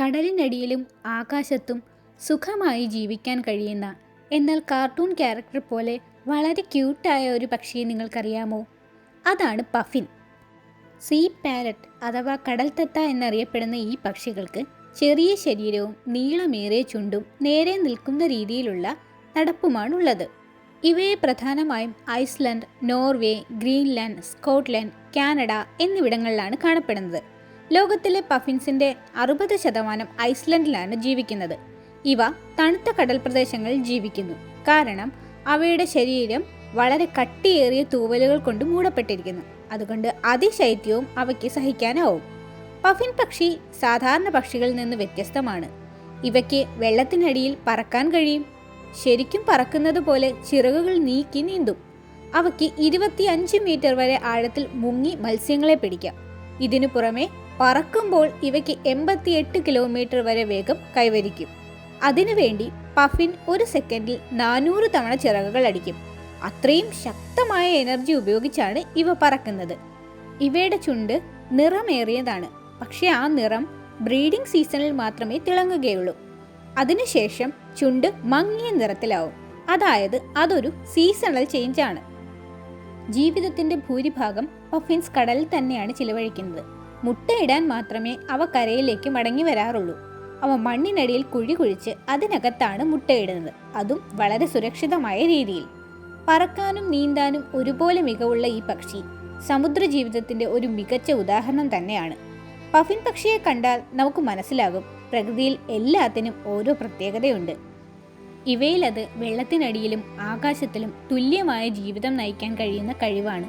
കടലിനടിയിലും ആകാശത്തും സുഖമായി ജീവിക്കാൻ കഴിയുന്ന എന്നാൽ കാർട്ടൂൺ ക്യാരക്ടർ പോലെ വളരെ ക്യൂട്ടായ ഒരു പക്ഷിയെ നിങ്ങൾക്കറിയാമോ? അതാണ് പഫിൻ. സീ പാരറ്റ് അഥവാ കടൽത്തത്ത എന്നറിയപ്പെടുന്ന ഈ പക്ഷികൾക്ക് ചെറിയ ശരീരവും നീളമേറിയ ചുണ്ടും നേരെ നിൽക്കുന്ന രീതിയിലുള്ള നടപ്പുമാണുള്ളത് ഇവയെ പ്രധാനമായും Iceland Norway Greenland Scotland Canada എന്നിവിടങ്ങളിലാണ് കാണപ്പെടുന്നത്. ലോകത്തിലെ പഫിൻസിന്റെ അറുപത് ശതമാനം ഐസ്ലൻഡിലാണ് ജീവിക്കുന്നത്. ഇവ തണുത്ത കടൽ പ്രദേശങ്ങളിൽ ജീവിക്കുന്നു. കാരണം അവയുടെ ശരീരം വളരെ കട്ടിയേറിയ തൂവലുകൾ കൊണ്ട് മൂടപ്പെട്ടിരിക്കുന്നു. അതുകൊണ്ട് അതിശൈത്യവും അവയ്ക്ക് സഹിക്കാനാവും. പഫിൻ പക്ഷി സാധാരണ പക്ഷികളിൽ നിന്ന് വ്യത്യസ്തമാണ്. ഇവയ്ക്ക് വെള്ളത്തിനടിയിൽ പറക്കാൻ കഴിയും. ശരിക്കും പറക്കുന്നത് പോലെ ചിറകുകൾ നീക്കി നീന്തും. അവയ്ക്ക് ഇരുപത്തിയഞ്ച് മീറ്റർ വരെ ആഴത്തിൽ മുങ്ങി മത്സ്യങ്ങളെ പിടിക്കാം. ഇതിനു പുറമെ പറക്കുമ്പോൾ ഇവയ്ക്ക് എൺപത്തിയെട്ട് കിലോമീറ്റർ വരെ വേഗം കൈവരിക്കും. അതിനുവേണ്ടി പഫിൻ ഒരു സെക്കൻഡിൽ നാനൂറ് തവണ ചിറകുകൾ അടിക്കും. അത്രയും ശക്തമായ എനർജി ഉപയോഗിച്ചാണ് ഇവ പറക്കുന്നത്. ഇവയുടെ ചുണ്ട് നിറമേറിയതാണ്. പക്ഷേ ആ നിറം ബ്രീഡിംഗ് സീസണിൽ മാത്രമേ തിളങ്ങുകയുള്ളൂ. അതിനുശേഷം ചുണ്ട് മങ്ങിയ നിറത്തിലാവും. അതായത് അതൊരു സീസണൽ ചേഞ്ച് ആണ് ജീവിതത്തിന്റെ ഭൂരിഭാഗം പഫിൻസ് കടലിൽ തന്നെയാണ് ചിലവഴിക്കുന്നത്. മുട്ടയിടാൻ മാത്രമേ അവ കരയിലേക്ക് മടങ്ങി വരാറുള്ളൂ. അവ മണ്ണിനടിയിൽ കുഴി കുഴിച്ച് അതിനകത്താണ് മുട്ടയിടുന്നത്. അതും വളരെ സുരക്ഷിതമായ രീതിയിൽ. പറക്കാനും നീന്താനും ഒരുപോലെ മികവുള്ള ഈ പക്ഷി സമുദ്ര ജീവിതത്തിന്റെ ഒരു മികച്ച ഉദാഹരണം തന്നെയാണ്. പഫിൻ പക്ഷിയെ കണ്ടാൽ നമുക്ക് മനസ്സിലാകും പ്രകൃതിയിൽ എല്ലാത്തിനും ഓരോ പ്രത്യേകതയുണ്ട്. ഇവയിലത് വെള്ളത്തിനടിയിലും ആകാശത്തിലും തുല്യമായ ജീവിതം നയിക്കാൻ കഴിയുന്ന കഴിവാണ്.